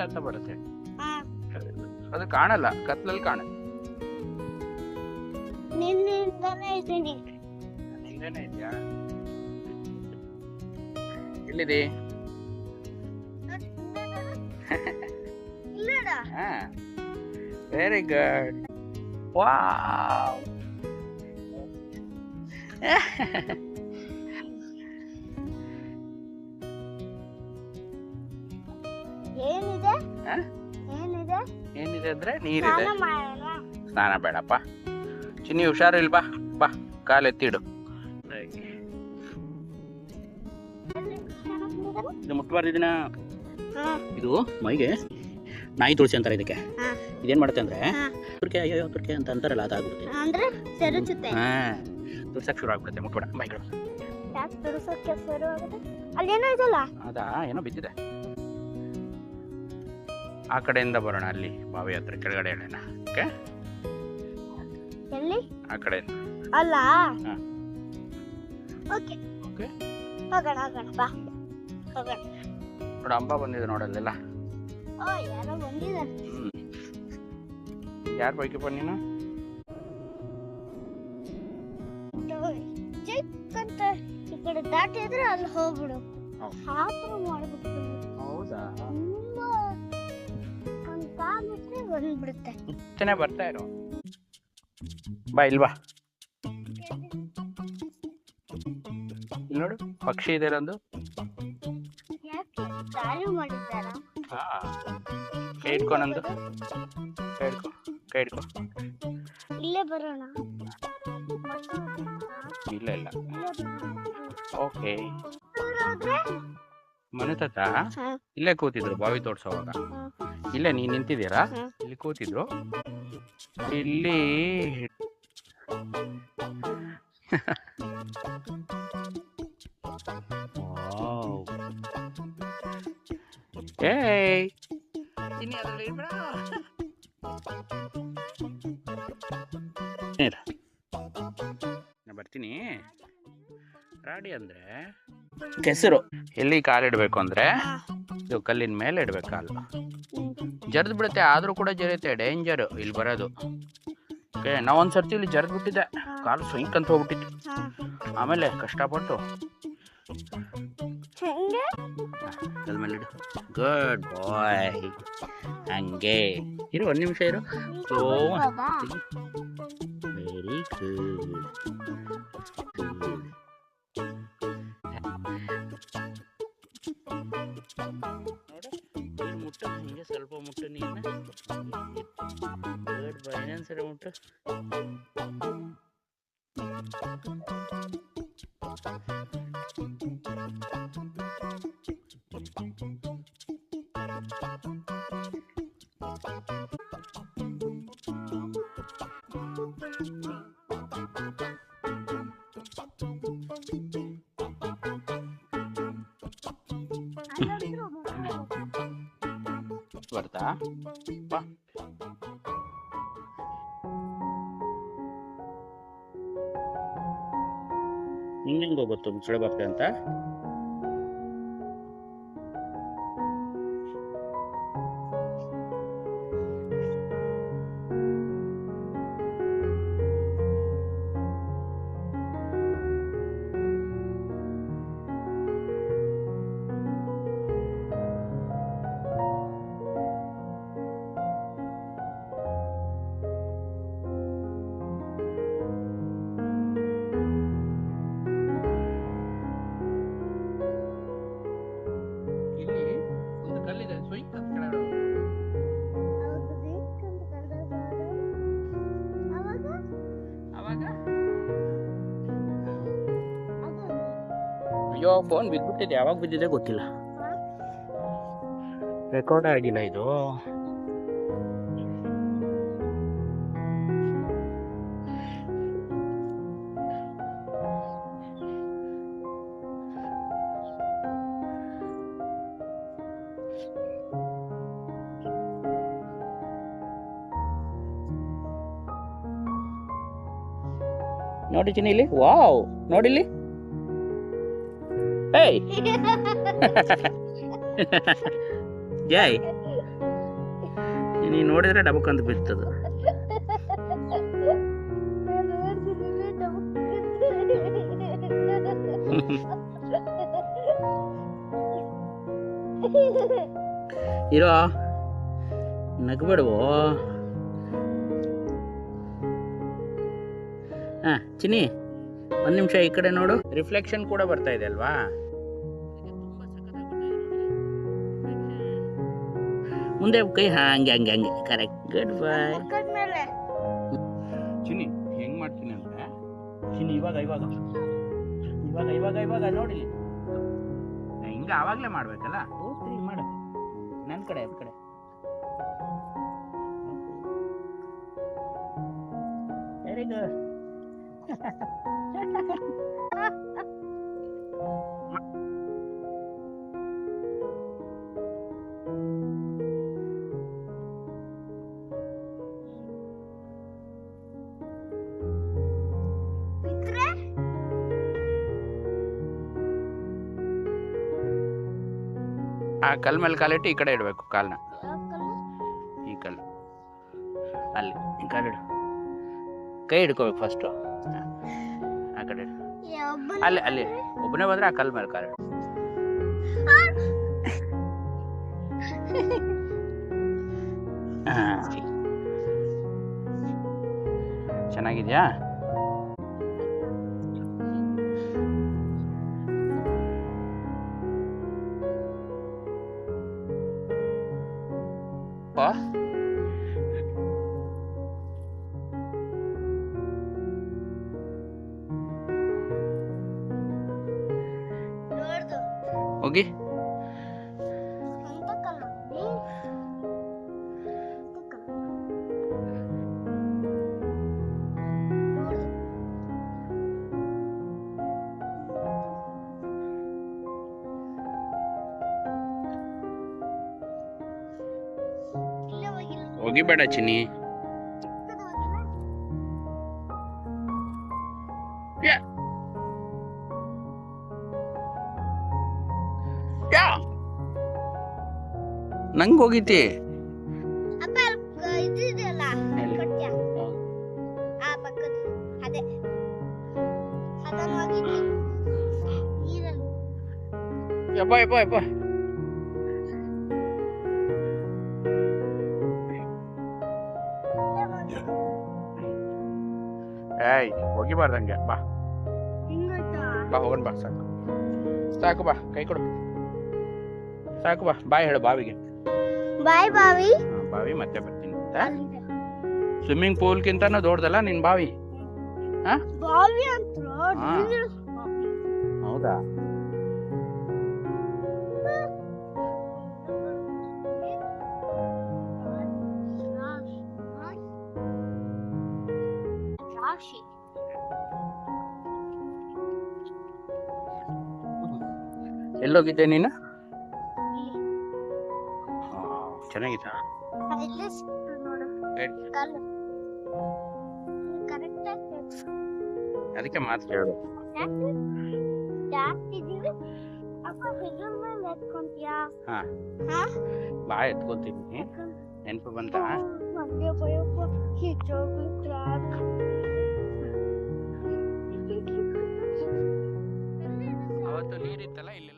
ಅಂತ ಬರುತ್ತೆ. ಅದು ಕಾಣಲ್ಲ ಕತ್ಲಲ್ಲಿ ಕಾಣ ಇದೆಯಾ ಎಲ್ಲಿದೆ ವೆರಿ ಗುಡ್ ವಾವ್ ಅಂದ್ರೆ ನೀರಿದೆ. ಸ್ನಾನ ಬೇಡಪ್ಪ. ಚಿನ್ನಿ ಹುಷಾರು ಇಲ್ವಾ ಬಾ ಕಾಲೆತ್ತಿಡು. ಇದು ಮುಟ್ಬಾರ್ದಿನ ಹಾ. ಇದು ಮೈಗೆ ನಾಯಿ ತುಳಸಿ ಅಂತಾರೆ ಇದಕ್ಕೆ. ಹಾ. ಇದೇನ್ ಮಾಡುತ್ತೆ ಅಂದ್ರೆ ಹಾ. ತುರ್ಕೆ ಅಯ್ಯೋ ತುರ್ಕೆ ಅಂತ ಅಂತಾರಲ್ಲ ಅದಾಗುತ್ತೆ ಅಂದ್ರೆ ಸೆರಚುತ್ತೆ. ಹಾ. ತುರ್ಸಕ್ ಶುರು ಆಗ್ಬಿಡುತ್ತೆ ಮುಟ್ಬೇಡ ಮೈಗಳು. ಅಲ್ಲೇನೋ ಇದಲ್ಲ? ಅದಾ ಏನೋ ಬಿದ್ದಿದೆ. ಆ ಕಡೆಯಿಂದ ಬರೋಣ ಅಲ್ಲಿ ಬಾವಿ ಹತ್ರ ಕೆಳಗಡೆ ಹೇಳೋಣ. ಓಕೆ ಎಲ್ಲಿ? ಆ ಕಡೆ ಅಲ್ಲ? ಹಾ. ಓಕೆ ಓಕೆ ಹೋಗಣ ಹೋಗಣ ಬಾ. ಹೋಗಣ. ನೋಡು ಅಂಬ ಬಂದಿದೆ ನೋಡಲ್ಲೆಲ್ಲ ಓ ಯಾರೋ ಬಂದಿದೆ ಹ್ಮ್. ಯಾರು ಬೈಕಪ್ಪ ನೀನು? ಚಿಕ್ಕಂತ ಈ ಕಡೆ ದಾಟಿದ್ರೆ ಅಲ್ಲಿ ಹೋಗ್ಬಿಡು. ಹಾತ್ರ ಮಾಡ್ಬಿಟ್ಟು ಹೌದಾ? ಬಂದ್ಬಿಡುತ್ತೆ. ಚೆನ್ನಾಗಿ ಬರ್ತಾ ಇರೋ. ಬಾ ಇಲ್ವಾ ಇಲ್ಲಿ ನೋಡು ಪಕ್ಷಿ ಇದೆ ಒಂದು ಯಾಕೆ ದಾರಿ ಮಾಡಿದ್ದಾರ? ಹಾ ಕೈ ಹಿಡ್ಕೊ ನಂದು. ಕೈ ಹಿಡ್ಕೊ ಕೈ ಹಿಡ್ಕೊ ಇಲ್ಲೇ ಬರೋಣ ಇಲ್ಲ ಇಲ್ಲ ಓಕೆ? ಮನೆ ತಾತ ಇಲ್ಲೇ ಕೂತಿದ್ರು ಬಾವಿ ತೋಡ್ಸೋವಾಗ ಇಲ್ಲೇ ನೀ ನಿಂತಿದ್ದೀರಾ? ಇಲ್ಲಿ ಕೂತಿದ್ರು? ಇಲ್ಲಿ. ಏಯ್. ನಾ ಬರ್ತೀನಿ. ರಾಡಿ ಅಂದ್ರೆ? ಕೆಸರು. ಎಲ್ಲಿ ಕಾಲಿಡ್ಬೇಕು ಅಂದ್ರೆ. ಇದು ಕಲ್ಲಿನ ಮೇಲೆ ಇಡಬೇಕು ಕಾಲು. ಜರ್ದ್ ಬಿಡುತ್ತೆ ಆದರೂ ಕೂಡ ಜರಿಯುತ್ತೆ ಡೇಂಜರ್ ಇಲ್ಲಿ ಬರೋದು. ಓಕೆ ನಾವು ಒಂದು ಸರ್ತಿ ಇಲ್ಲಿ ಜರ್ದು ಬಿಟ್ಟಿದ್ದೆ ಕಾಲು ಸ್ವಿಂಕ್ ಅಂತ ಹೋಗ್ಬಿಟ್ಟಿತ್ತು. ಆಮೇಲೆ ಕಷ್ಟಪಟ್ಟು. ಗುಡ್ ಬಾಯ್ ಹಂಗೆ. ಇರು ಒಂದು ನಿಮಿಷ ಇರು? Very good pregunta. ¿Verdad? Va. ನಿಂಗೆ ಹೆಂಗೆ ಗೊತ್ತು ಮುಚ್ಚಳೆ ಬರ್ತದೆ ಅಂತ? ಫೋನ್ ಬಿದ್ದುಬಿಟ್ಟಿದೆ ಯಾವಾಗ ಬಿದ್ದಿದೆ ಗೊತ್ತಿಲ್ಲ. ರೆಕಾರ್ಡ್ ಆಗಿಲ್ಲ ಇದು. ನೋಡಿ ನೋಡಿದ್ದೀನಿ ಇಲ್ಲಿ. ವಾವ್ ನೋಡಿಲ್ಲಿ? ಏಯ್ ಜೈ ನೀ ನೋಡಿದ್ರೆ ಡಬಕ್ ಅಂತ ಬಿತ್ತದು ನಾನು ಇರೋ ನಗಬೇಡವೋ. ಹಾಂ ಚಿನ್ನಿ ಒಂದು ನಿಮಿಷ ಈ ಕಡೆ ನೋಡು. ರಿಫ್ಲೆಕ್ಷನ್ ಕೂಡ ಬರ್ತಾ ಇದೆ ಅಲ್ವಾ? ಮುಂದೆ ಕೈ ಹಾಂ ಹಂಗೆ ಹಂಗೆ. ಹಂಗೆ ಕರೆಕ್ಟ್ ಗುಡ್ ಬಾಯ್ ಮೇಲೆ. ಚಿನಿ ಹೆಂಗ್ ಮಾಡ್ತೀನಿ ಅಂದ್ರೆ ಚಿನಿ ಇವಾಗ ಇವಾಗ. ಇವಾಗ ಇವಾಗ ಇವಾಗ ನೋಡಿ. ಹಿಂಗ ಆವಾಗಲೇ ಮಾಡ್ಬೇಕಲ್ಲ? ಮಾಡ ಮಾಡು. ನನ್ನ ಕಡೆ ಅದ್ ಕಡೆ. ವೆರಿ ಗುಡ್ ಆ ಕಲ್ ಮೇಲೆ ಕಾಲಿಟ್ಟು ಈ ಕಡೆ ಇಡಬೇಕು ಕಾಲನ್ನ ಈ ಕಲ್ಲು. ಅಲ್ಲಿ ಈ ಇಡು. ಕೈ ಹಿಡ್ಕೋಬೇಕು ಫಸ್ಟು ಆ ಕಡೆ ಅಲ್ಲಿ ಅಲ್ಲಿ. ಒಬ್ಬನೇ ಬಂದ್ರೆ ಆ ಕಲ್ ಮೇಲೆ ಕಾಲಿಡು. ಚೆನ್ನಾಗಿದ್ಯಾ? ಆ? ಹೋಗಿಬೇಡ ಚಿನ್ನಿ. ಚಿಕ್ಕದು ಹೋಗಿಲ್ಲ. ಯಾ. ನಂಗೆ ಹೋಗಿತಿ. ಅಪ್ಪ ಅಲ್ಲಿ ಕ- ಏಯ್ ಹೋಗಿಬಾರ್ದಂಗೆ ಬಾ. ಬಾ ಹೋಗೋಣ ಬಾ ಸಾಕು. ಸಾಕು ಬಾ ಕೈ ಕೊಡು. ಸಾಕು ಬಾ ಬಾಯ್ ಹೇಳು ಬಾವಿಗೆ. ಬಾಯ್ ಬಾವಿ. ಬಾವಿ ಮತ್ತೆ ಬರ್ತೀನಿ ಸ್ವಿಮ್ಮಿಂಗ್ ಪೂಲ್ಗಿಂತನೂ ದೊಡ್ಡದಲ್ಲ ನಿನ್ ಬಾವಿ. ಹೌದಾ? ರಾಶಿ ಎಲ್ಲೋಗಿದ್ದೆ ನೀನು? ಚೆನ್ನಾಗಿತ್ತ ಅದಕ್ಕೆ ಮಾತು ಹೇಳು. ಬಾ ಎತ್ಕೋತೀನಿ. ನೆನಪು ಬಂತಾ? ನೀರಿತ್ತಲ್ಲ ಇಲ್ಲಿ